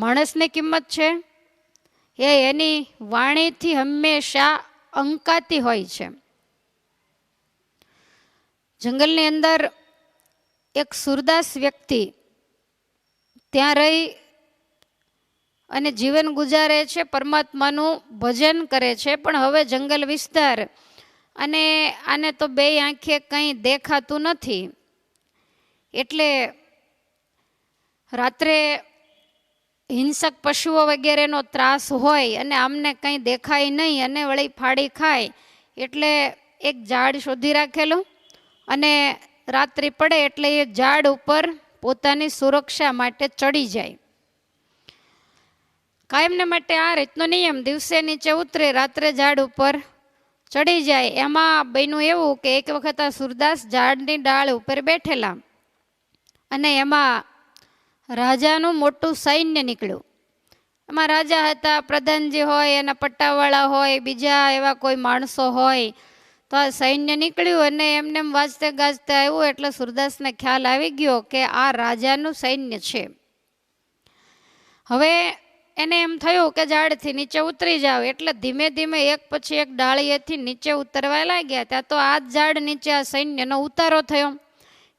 માણસની કિંમત છે? એ એની વાણીથી હંમેશા અંકાતી હોય છે. જંગલની અંદર એક સુરદાસ વ્યક્તિ ત્યાં રહી અને જીવન ગુજારે છે, પરમાત્માનું ભજન કરે છે, પણ હવે જંગલ વિસ્તાર અને આને તો બે આંખે કંઈ દેખાતું નથી. એટલે રાત્રે હિંસક પશુઓ વગેરેનો ત્રાસ હોય અને આમને કંઈ દેખાય નહીં અને વળી ફાડી ખાય, એટલે એક ઝાડ શોધી રાખેલું અને રાત્રિ પડે એટલે એ ઝાડ ઉપર પોતાની સુરક્ષા માટે ચડી જાય. કાયમને માટે આ રીતનો નિયમ દિવસે નીચે ઉતરે, રાત્રે ઝાડ ઉપર ચડી જાય. એમાં બન્યું એવું કે એક વખત આ સુરદાસ ઝાડની ડાળ ઉપર બેઠેલા અને એમાં રાજાનું મોટું સૈન્ય નીકળ્યું. એમાં રાજા હતા, પ્રધાનજી હોય, એના પટ્ટાવાળા હોય, બીજા એવા કોઈ માણસો હોય, તો આ સૈન્ય નીકળ્યું અને એમને એમ વાંચતે ગાજતે આવ્યું, એટલે સુરદાસને ખ્યાલ આવી ગયો કે આ રાજાનું સૈન્ય છે. હવે એને એમ થયું કે ઝાડથી નીચે ઉતરી જાવ, એટલે ધીમે ધીમે એક પછી એક ડાળીએથી નીચે ઉતરવા લાગ્યા, ત્યાં તો આ જ ઝાડ નીચે આ સૈન્યનો ઉતારો થયો.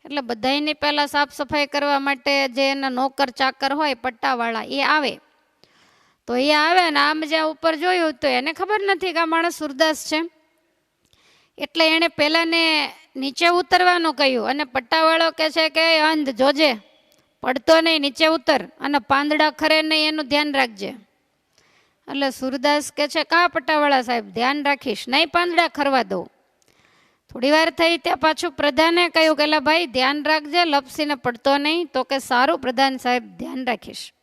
એટલે બધાની પહેલાં સાફ સફાઈ કરવા માટે જે એના નોકર ચાકર હોય, પટ્ટાવાળા, એ આવે. તો એ આવે ને આમ જ્યાં ઉપર જોયું તો એને ખબર નથી કે આ માણસ સુરદાસ છે. એટલે એણે પહેલાંને નીચે ઉતરવાનું કહ્યું અને પટ્ટાવાળો કહે છે કે અંધ, જોજે. પડતો નહીં, નીચે ઉતર અને પાંદડા ખરે નહીં, એનું ધ્યાન રાખજે. એટલે સુરદાસ કે છે, કા પટ્ટાવાળા સાહેબ, ધ્યાન રાખીશ. નહીં, પાંદડા ખરવા દઉં. થોડી વાર થઈ ત્યાં પાછું પ્રધાને કહ્યું કે ભાઈ, ધ્યાન રાખજે, લપસીને પડતો નહીં, તો કે સારું પ્રધાન સાહેબ ધ્યાન રાખીશ.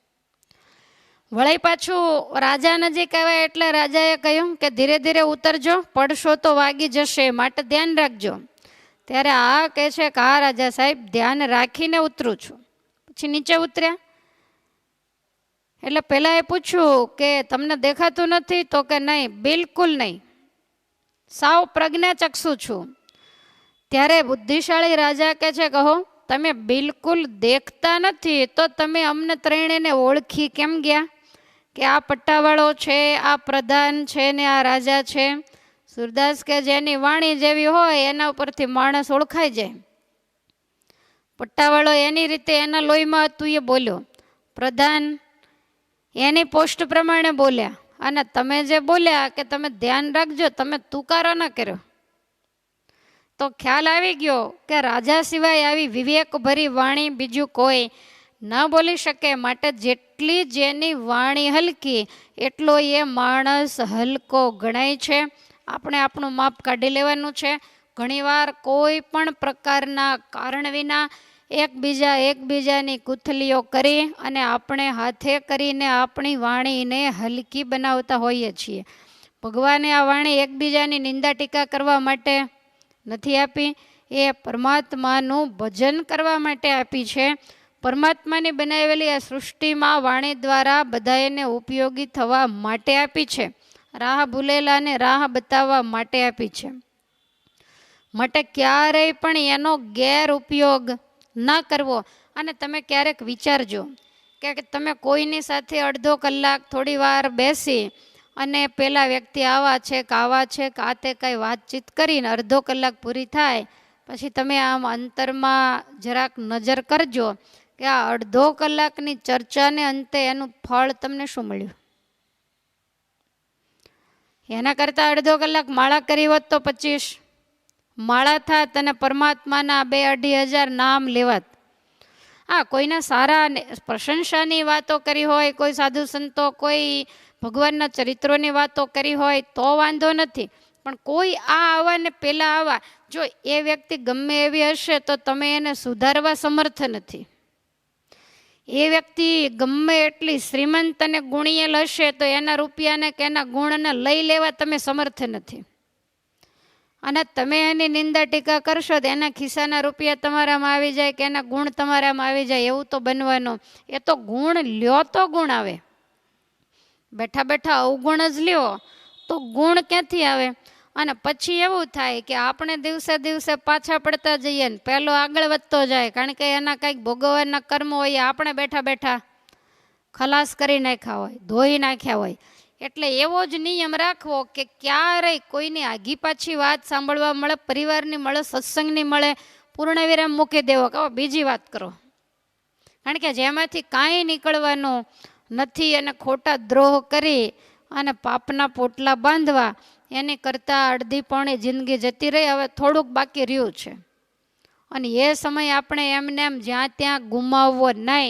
વળી પાછું રાજા નજીક આવ્યા એટલે રાજાએ કહ્યું કે, ધીરે ધીરે ઉતરજો, પડશો તો વાગી જશે, માટે ધ્યાન રાખજો. ત્યારે આ કહે છે કે, હા, રાજા સાહેબ, ધ્યાન રાખીને ઉતરું છું. પછી નીચે ઉતર્યા. એટલે પહેલાં એ પૂછ્યું કે, તમને દેખાતું નથી? તો કે, નહીં, બિલકુલ નહીં. સાવ પ્રજ્ઞાચક્ષુ છું. ત્યારે બુદ્ધિશાળી રાજા કહે છે, કહો, તમે બિલકુલ દેખતા નથી, તો તમે અમને ત્રણેયને ઓળખી કેમ ગયા? કે આ પટ્ટાવાળો છે, આ પ્રધાન છે ને આ રાજા છે? સુરદાસ કે જેની વાણી જેવી હોય, એના ઉપરથી માણસ ઓળખાઈ જાય. પટ્ટાવાળો એની રીતે એના લોહીમાં હતું એ બોલ્યો, પ્રધાન, એની પોસ્ટ પ્રમાણે બોલ્યા અને તમે જે બોલ્યા કે તમે ધ્યાન રાખજો, તમે તુકારો ન કર્યો. તો ખ્યાલ આવી ગયો કે રાજા સિવાય આવી વિવેકભરી વાણી બીજું કોઈ ન બોલી શકે. માટે જેટલી જેની વાણી હલકી, એટલો એ માણસ હલકો ગણાય છે. આપણે આપણું માપ કાઢી લેવાનું છે. ઘણીવાર કોઈ પણ પ્રકારના કારણ વિના એકબીજા એકબીજાની કુથલીઓ કરી અને આપણે હાથે કરીને આપણી વાણીને હલકી બનાવતા હોઈએ છીએ. ભગવાને આ વાણી એકબીજાની નિંદા ટીકા કરવા માટે નથી આપી. એ પરમાત્માનું ભજન કરવા માટે આપી છે. પરમાત્માની બનાવેલી આ સૃષ્ટિમાં વાણી દ્વારા બધાને ઉપયોગી થવા માટે આપી છે. રાહ ભૂલેલાને રાહ બતાવવા માટે આપી છે. માટે ક્યારેય પણ એનો ગેરઉપયોગ ન કરવો. અને તમે ક્યારેક વિચારજો કે તમે કોઈની સાથે અડધો કલાક થોડી વાર બેસી અને પેલા વ્યક્તિ આવા છે કે આવા છે કે આ વાતચીત કરીને અડધો કલાક પૂરી થાય, પછી તમે આમ અંતરમાં જરાક નજર કરજો કે આ અડધો કલાકની ચર્ચાને અંતે એનું ફળ તમને શું મળ્યું? એના કરતાં અડધો કલાક માળા કરી હોત તો પચીસ માળા થાત અને પરમાત્માના બે અઢી હજાર નામ લેવાત. હા કોઈના સારા પ્રશંસાની વાતો કરી હોય, કોઈ સાધુ સંતો, કોઈ ભગવાનના ચરિત્રોની વાતો કરી હોય તો વાંધો નથી. પણ કોઈ આ આવા ને પેલા આવા, જો એ વ્યક્તિ ગમે એવી હશે તો તમે એને સુધારવા સમર્થ નથી. એ વ્યક્તિ ગમે એટલી શ્રીમંત અને ગુણિયેલ હશે તો એના રૂપિયાને કે એના ગુણને લઈ લેવા તમે સમર્થ નથી. અને તમે એની નિંદા ટીકા કરશો તો એના ખિસ્સાના રૂપિયા તમારામાં આવી જાય કે એના ગુણ તમારામાં આવી જાય એવું તો બનવાનું. એ તો ગુણ લ્યો તો ગુણ આવે. બેઠા બેઠા અવગુણ જ લ્યો તો ગુણ ક્યાંથી આવે? અને પછી એવું થાય કે આપણે દિવસે દિવસે પાછા પડતા જઈએ ને પહેલો આગળ વધતો જાય કારણ કે એના કંઈક ભોગવવાના કર્મ હોય આપણે બેઠા બેઠા ખલાસ કરી નાખ્યા હોય, ધોઈ નાખ્યા હોય. એટલે એવો જ નિયમ રાખવો કે ક્યારેય કોઈની આગી પાછી વાત સાંભળવા મળે, પરિવારની મળે, સત્સંગની મળે, પૂર્ણ વિરામ મૂકી દેવો. કે બીજી વાત કરો. કારણ કે જેમાંથી કાંઈ નીકળવાનું નથી અને ખોટા દ્રોહ કરી અને પાપના પોટલા બાંધવા, એની કરતાં અડધી પોણી જિંદગી જતી રહી, હવે થોડુંક બાકી રહ્યું છે. અને એ સમય આપણે એમને એમ જ્યાં ત્યાં ગુમાવવો નહીં.